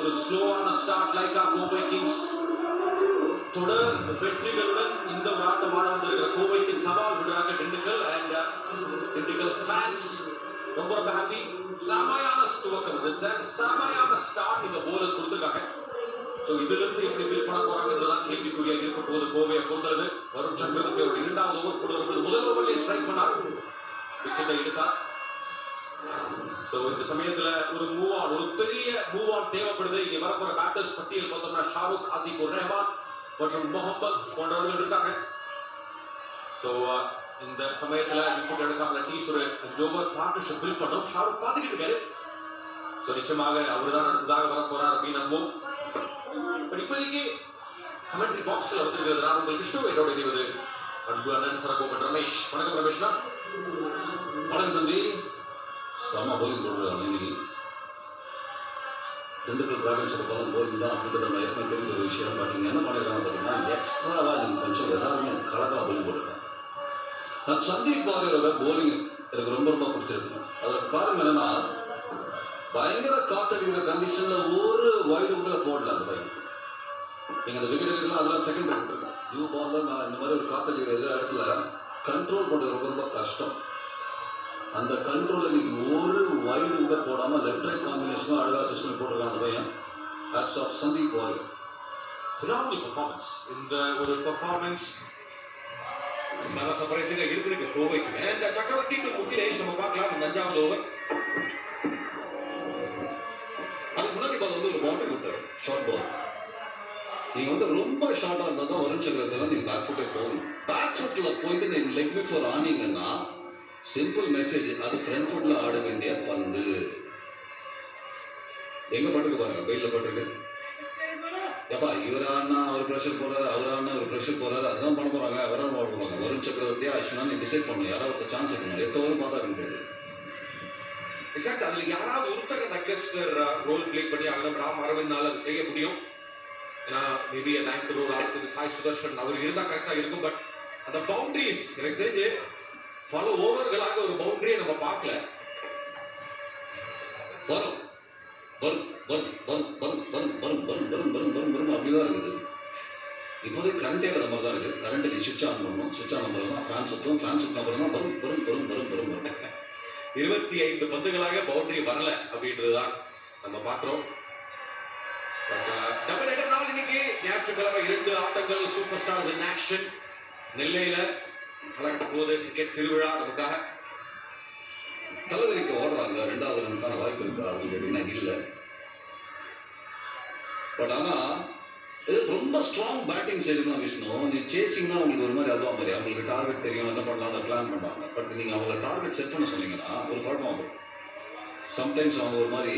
ஒரு ஸ்லோவான start Lyca Kovai Kings தொடர் வெற்றிகளுடன் இந்த ஒரு ஆட்டமான வந்திருக்கிற கோவைக்கு சவால் விடுறாங்க Dindigul and uh, Dindigul fans ரொம்ப ரொம்ப ஹாப்பி செமையான துவக்கம் இந்த செமையான ஸ்டார்ட் இந்த போலர்ஸ் கொடுத்துருக்காங்க. ஸோ இதுல இருந்து எப்படி பில் பண்ண போறாங்கன்றதான் கேள்விக்குரிய இருக்க போது கோவையை பொறுத்தளவு வரும் சக்கரவர்த்தி இரண்டாவது ஓவர் கூட முதல் ஓவர்லேயே ஸ்ட்ரைக் பண்ணார். விக்கெட்டை எடுத்தார். ஸோ இந்த சமயத்துல ஒரு மூவ் ஆன் ஒரு பெரிய மூவ் ஆன் தேவைப்படுது. இங்க வரப்போகிற பேட்டர்ஸ் பட்டியல் பார்த்தோம்னா ஷாருக் ஆதிக் ரஹ்மான் மற்றும் முகமது போன்றவர்கள் இருக்காங்க. ஸோ இந்த சமயத்துல விக்கெட் எடுக்காமல் அட்லீஸ்ட் ஒரு ஜோவர் பார்ட்னர்ஷிப் பில் பண்ணோம். ஷாருக் பார்த்துக்கிட்டு இருக்காரு. ஸோ நிச்சயமாக அவர் தான் அடுத்ததாக வர அப்படின்னு நம்புவோம். பட் இப்போதைக்கு கமெண்ட்ரி பாக்ஸ்ல வந்திருக்கிறது நான் உங்கள் விஷ்ணுவேட்டோட இணைவது அன்பு அண்ணன் சரகோபன் ரமேஷ். வணக்கம் ரமேஷ்னா வணக்கம் தம்பி. செம போலிங் போடுறாங்க திண்டுக்கல் டிராகன்ஸோட பலம் போலிங் தான் அப்படின்றத நம்ம ஏற்கனவே தெரிஞ்ச ஒரு விஷயம். பார்த்தீங்கன்னா என்ன பண்ணிடுறாங்க பார்த்தீங்கன்னா எக்ஸ்ட்ராவாக நீங்கள் கொஞ்சம் எல்லாருமே கலக்காக போலிங் போட்டுருக்காங்க. நான் சந்தீப் பாரியோட போலிங் எனக்கு ரொம்ப ரொம்ப பிடிச்சிருக்கு. அதில் காரணம் என்னன்னா பயங்கர காத்தடிக்கிற கண்டிஷன்ல ஒரு வைடு கூட போடல அந்த பையன். நீங்க அந்த விக்கெட் எடுக்கலாம் அதெல்லாம் செகண்ட் விட்டுருக்கேன் நியூ பால்ல நான் இந்த மாதிரி ஒரு காத்தடிக்கிற எதிர இடத்துல கண்ட்ரோல் பண்ணுறது ரொம்ப ரொம்ப கஷ்டம். அந்த கண்ட்ரோலில் நீங்கள் ஒரு வைடு கூட போடாம லெஃப்ட் ரைட் காம்பினேஷனும் அழகா அட்ஜஸ்ட் பண்ணி போட்டிருக்காங்க அந்த பையன். ஹேட்ஸ் ஆஃப் சந்தீப் வாய் ஃபினாமினி பர்ஃபார்மன்ஸ் இந்த ஒரு பர்ஃபார்மன்ஸ் நல்ல சர்ப்ரைசிங்கா இருக்கு கோவைக்கு. இந்த சக்கரவர்த்தி டு முகிலேஷ் நம்ம பார்க்கலாம் இந்த அஞ்சாவது ஓவர் அதுக்கு முன்னாடி பால் வந்து ஒரு பவுண்டரி கொடுத்தாரு ஷார்ட் பால் நீங்கள் வந்து ரொம்ப ஷார்ட்டாக இருந்தால் தான் வரும் சக்கரத்துல நீங்கள் பேக் ஃபுட்டே போகணும். பேக் ஃபுட்டில் போயிட்டு நீங்கள் லெக் பிஃபோர் ஆனீங்கன்னா சிம்பிள் மெசேஜ் அது ஃப்ரண்ட் ஃபுட்ல ஆட வேண்டிய பந்து. எங்க பட்டிருக்கு பாருங்க வெயில பட்டிருக்கு ஏப்பா இவர் ஆனா அவர் ப்ரெஷர் போறாரு அவர் ஆனா அவர் ப்ரெஷர் போறாரு அதெல்லாம் பண்ண போறாங்க அவரால் பண்ண போறாங்க. வருண் சக்கரவர்த்தியா அஸ்வினான்னு டிசைட் பண்ணணும் யாராவது சான்ஸ் இருக்கணும் எட்டு ஓவர் பார்த்தா இருக்காது எக்ஸாக்ட் அதுல யாராவது ஒருத்தங்க அந்த ரோல் பிளே பண்ணி ஆகணும் ராம் அரவிந்த்னால அது செய்ய முடியும். ஏன்னா மேபி அந்த ஆங்கர் ரோல் ஆகிறதுக்கு சாய் சுதர்ஷன் அவர் இருந்தா கரெக்டா இருக்கும் பட் அந்த பவுண்டரிஸ் எனக்கு தெரிஞ்சு பல ஓவர்களாக ஒரு பவுண்டரியை நம்ம பார்க்கல வரும் வரும் வரும் வரும் வரும் வரும் வரும் வரும் வரும் வரும் வரும் வரும் அப்படிதான் இருக்குது இப்போதே கரண்ட் ஏற மாதிரி தான் இருக்குது கரண்ட் நீ சுவிட்ச் ஆன் பண்ணணும் சுவிட்ச் ஆன் நம்பர் தான் ஃபேன் சுற்றும் ஃபேன் சுற்றும் அப்புறம் தான் வரும் வரும் வரும் வரும் வரும் வரும் இருபத்தி ஐந்து பந்துகளாக பவுண்டரி வரல அப்படின்றதுதான் நம்ம பார்க்குறோம் டபுள் ஹெடர் நாள் இன்னைக்கு ஞாயிற்றுக்கிழமை இரண்டு ஆட்டங்கள் சூப்பர் ஸ்டார்ஸ் இன் ஆக்ஷன் நெல்லையில கலக்க போது கிரிக்கெட் திருவிழா நமக்காக தலைவலிக்கு ஓடுறாங்க. ரெண்டாவது ரனுக்கான வாய்ப்பு இருக்கா அப்படின்னு கேட்டிங்கன்னா இல்லை. பட் ஆனால் இது ரொம்ப ஸ்ட்ராங் பேட்டிங் சைடு தான் விஷ்ணு. நீ சேசிங்னா உங்களுக்கு ஒரு மாதிரி அதுவாக மாதிரி அவங்களுக்கு டார்கெட் தெரியும் என்ன பண்ணலாம்னு பிளான் பண்ணுறாங்க பட் நீங்கள் அவங்கள டார்கெட் செட் பண்ண சொன்னீங்கன்னா ஒரு குழப்பம் வரும் சம்டைம்ஸ் அவங்க ஒரு மாதிரி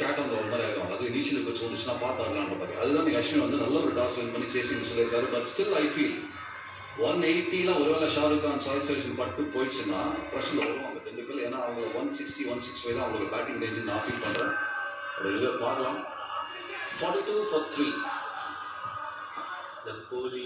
கேட் அந்த ஒரு மாதிரி ஆகும் அது இனிஷியல் இப்போ வந்துச்சுன்னா பார்த்து ஆடலான்ற மாதிரி. அதுதான் நீங்கள் அஸ்வின் வந்து நல்ல ஒரு டாஸ் வின் பண்ணி சேசிங் சொல்லியிருக்காரு. But still I feel one எயிட்டியில் ஒருவேளை ஷாருக் கான் சாய் செலக்ஷன் பட்டு போயிடுச்சுன்னா பிரச்சனை வருவாங்க திண்டுக்கல் ஏன்னா அவங்க one sixty one six five தான் அவங்களோட பேட்டிங் ரேஞ்சு நான் ஃபீல் பண்ணுறேன் ஒரு இதை பார்க்கலாம். Forty two for three